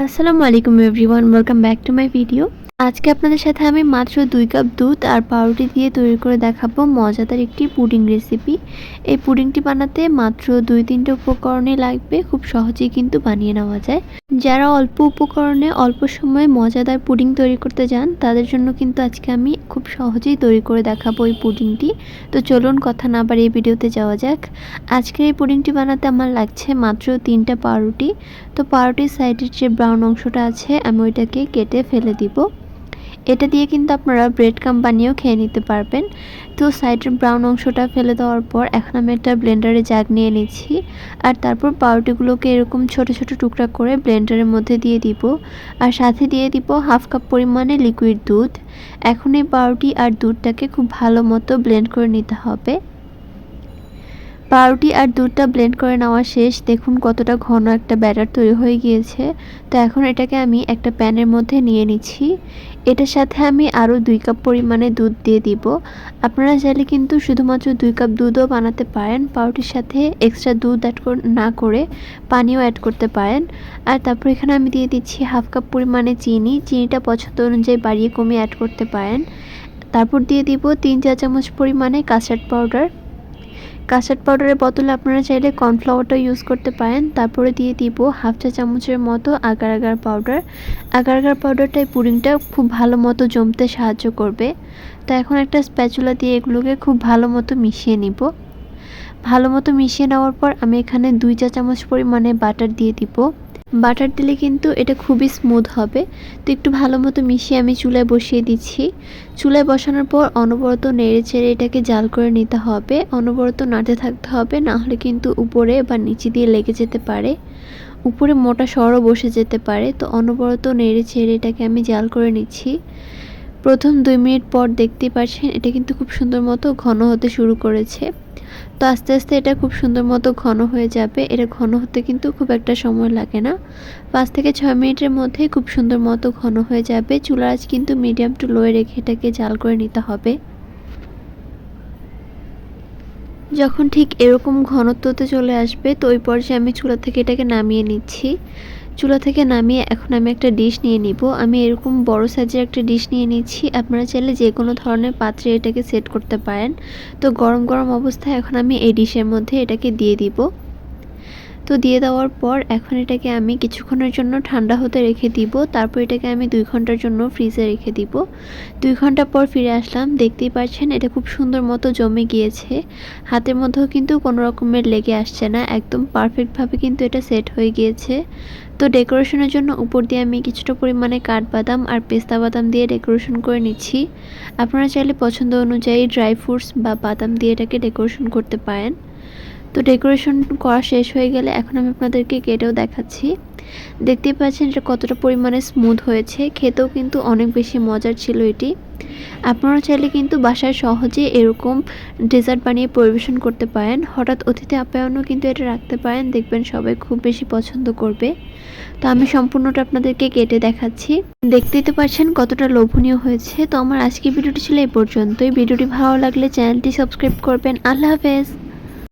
আসসালামু আলাইকুম everyone welcome back to my video আজকে আপনাদের সাথে আমি মাত্র দুই কাপ দুধ আর পাউরুটি দিয়ে তৈরি করে দেখাবো মজাদার একটি পুডিং রেসিপি। এই পুডিংটি বানাতে মাত্র দুই তিনটে উপকরণই লাগবে, খুব সহজেই কিন্তু বানিয়ে নেওয়া যায়। যারা অল্প উপকরণে অল্প সময়ে মজাদার পুডিং তৈরি করতে যান, তাদের জন্য কিন্তু আজকে আমি খুব সহজেই তৈরি করে দেখাবো এই পুডিংটি। তো চলুন কথা না বাড়িয়ে ভিডিওতে যাওয়া যাক। আজকের এই পুডিংটি বানাতে আমার লাগছে মাত্র তিনটা পাউরুটি। তো পাউরুটির সাইডের যে ব্রাউন অংশটা আছে, আমি ওইটাকে কেটে ফেলে দিব। এটা দিয়ে কিন্তু আপনারা ব্রেড কাম খেয়ে নিতে পারবেন। তো সাইডের ব্রাউন অংশটা ফেলে দেওয়ার পর এখন আমি একটা ব্লেন্ডারে জাগ নিয়ে নিচ্ছি। আর তারপর পাউরুটিগুলোকে এরকম ছোট ছোট টুকরা করে ব্লেন্ডারের মধ্যে দিয়ে দিব। আর সাথে দিয়ে দিব হাফ কাপ পরিমাণে লিকুইড দুধ। এখন এই পাউরুটি আর দুধটাকে খুব ভালো মতো ব্লেন্ড করে নিতে হবে। পাউরুটি আর দুধটা ব্লেন্ড করে নেওয়া শেষ। দেখুন কতটা ঘন একটা ব্যাটার তৈরি হয়ে গিয়েছে। তো এখন এটাকে আমি একটা প্যানের মধ্যে নিয়ে নিচ্ছি। এটার সাথে আমি আরও দুই কাপ পরিমাণে দুধ দিয়ে দিব। আপনারা চাইলে কিন্তু শুধুমাত্র দুই কাপ দুধও বানাতে পারেন। পাউরুটির সাথে এক্সট্রা দুধ অ্যাড না করে পানিও অ্যাড করতে পারেন। আর তারপর এখানে আমি দিয়ে দিচ্ছি হাফ কাপ পরিমাণে চিনি। চিনিটা পছন্দ অনুযায়ী বাড়িয়ে কমিয়ে অ্যাড করতে পারেন। তারপর দিয়ে দিব তিন চা চামচ পরিমাণে কাস্টার্ড পাউডার কাস্টার্ড পাউডারের বদলে আপনারা চাইলে কর্নফ্লাওয়ারটা ইউজ করতে পারেন। তারপরে দিয়ে দিব হাফ চা চামচের মতো agar agar powder. Agar agar পাউডারটাই পুডিংটা খুব ভালো মতো জমতে সাহায্য করবে। তো এখন একটা স্প্যাচুলা দিয়ে এগুলোকে খুব ভালো মতো মিশিয়ে নিব। ভালো মতো মিশিয়ে নেওয়ার পর আমি এখানে দুই চা চামচ পরিমাণে বাটার দিয়ে দিব। বাটার দিলে কিন্তু এটা খুবই স্মুথ হবে। তো একটু ভালো মতো মিশিয়ে আমি চুলায় বসিয়ে দিচ্ছি। চুলায় বসানোর পর অনবরত নেড়ে চেড়ে এটাকে জাল করে নিতে হবে। অনবরত নাড়তে থাকতে হবে, না হলে কিন্তু উপরে বা নিচে দিয়ে লেগে যেতে পারে। উপরে মোটা সরও বসে যেতে পারে। তো অনবরত নেড়ে চেড়ে এটাকে আমি জাল করে নিচ্ছি। প্রথম দুই মিনিট পর দেখতে পাচ্ছেন এটা কিন্তু খুব সুন্দর মতো ঘন হতে শুরু করেছে। তো আস্তে আস্তে এটা খুব সুন্দর মতো ঘন হয়ে যাবে। এটা ঘন হতে কিন্তু খুব একটা সময় লাগে না। পাঁচ থেকে ছয় মিনিটের মধ্যেই খুব সুন্দর মতো ঘন হয়ে যাবে। চুলার আজ কিন্তু মিডিয়াম টু লোয়ে রেখে এটাকে জাল করে নিতে হবে। যখন ঠিক এরকম ঘনত্বতে চলে আসবে, তো ওই পর্যায়ে আমি চুলা থেকে এটাকে নামিয়ে নিচ্ছি। চুলা থেকে নামিয়ে এখন আমি একটা ডিশ নিয়ে নিব। আমি এরকম বড় সাইজের একটা ডিশ নিয়ে নিচ্ছি। আপনারা চাইলে যে কোনো ধরনের পাত্রে এটাকে সেট করতে পারেন। তো গরম গরম অবস্থায় এখন আমি এই ডিশের মধ্যে এটাকে দিয়ে দিব। তো দিয়ে দেওয়ার পর এখন এটাকে আমি কিছুক্ষণের জন্য ঠান্ডা হতে রেখে দিব। তারপর এটাকে আমি দুই ঘণ্টার জন্য ফ্রিজে রেখে দিব। দুই ঘণ্টা পর ফিরে আসলাম। দেখতেই পাচ্ছেন, এটা খুব সুন্দর মতো জমে গিয়েছে। হাতের মধ্যেও কিন্তু কোনো রকমের লেগে আসছে না। একদম পারফেক্টভাবে কিন্তু এটা সেট হয়ে গিয়েছে। তো ডেকোরেশনের জন্য উপর দিয়ে আমি কিছুটা পরিমাণে কাঠবাদাম আর পেস্তা বাদাম দিয়ে ডেকোরেশন করে নিচ্ছি। আপনারা চাইলে পছন্দ অনুযায়ী ড্রাই ফ্রুটস বা বাদাম দিয়ে এটাকে ডেকোরেশন করতে পারেন। তো ডেকোরেশন করা শেষ হয়ে গেলে এখন আমি আপনাদেরকে কেটেও দেখাচ্ছি। দেখতেই পাচ্ছেন এটা কতটা পরিমাণে স্মুথ হয়েছে। খেতেও কিন্তু অনেক বেশি মজার ছিল এটি। আপনারা চাইলে কিন্তু বাসায় সহজে এরকম ডেজার্ট বানিয়ে পরিবেশন করতে পারেন। হঠাৎ অতিথি আপ্যায়নও কিন্তু এটা রাখতে পারেন। দেখবেন সবাই খুব বেশি পছন্দ করবে। তো আমি সম্পূর্ণটা আপনাদেরকে কেটে দেখাচ্ছি। দেখতেই তো পারছেন কতটা লোভনীয় হয়েছে। তো আমার আজকের ভিডিওটি ছিল এই পর্যন্তই। ভিডিওটি ভালো লাগলে চ্যানেলটি সাবস্ক্রাইব করবেন। আল্লাহ হাফেজ।